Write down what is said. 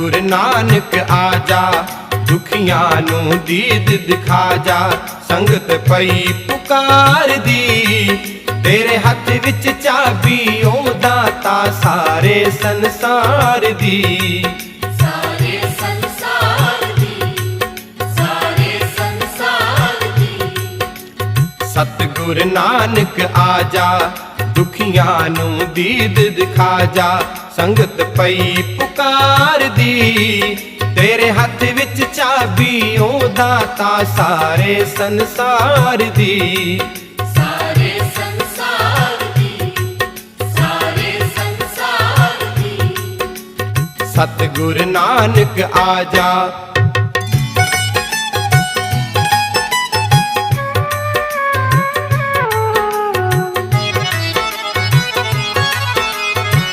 ਸਤਿਗੁਰ ਨਾਨਕ ਆਜਾ ਦੁਖੀਆਂ ਨੂੰ ਦੀਦ ਦਿਖਾ ਜਾ ਸੰਗਤ ਪਈ ਪੁਕਾਰਦੀ। ਤੇਰੇ ਹੱਥ ਵਿੱਚ ਚਾਬੀ ਉਹ ਦਾਤਾ ਸਾਰੇ ਸੰਸਾਰ ਦੀ ਸਤਿਗੁਰ ਨਾਨਕ ਆਜਾ ਦੁਖੀਆਂ ਨੂੰ ਦੀਦ ਦਿਖਾ ਜਾ ਸੰਗਤ ਪਈ ਪੁਕਾਰਦੀ। ਤੇਰੇ ਹੱਥ ਵਿੱਚ ਚਾਬੀ ਉਹ ਦਾਤਾ ਸਾਰੇ ਸੰਸਾਰ ਦੀ ਸਤਿਗੁਰ ਨਾਨਕ ਆਜਾ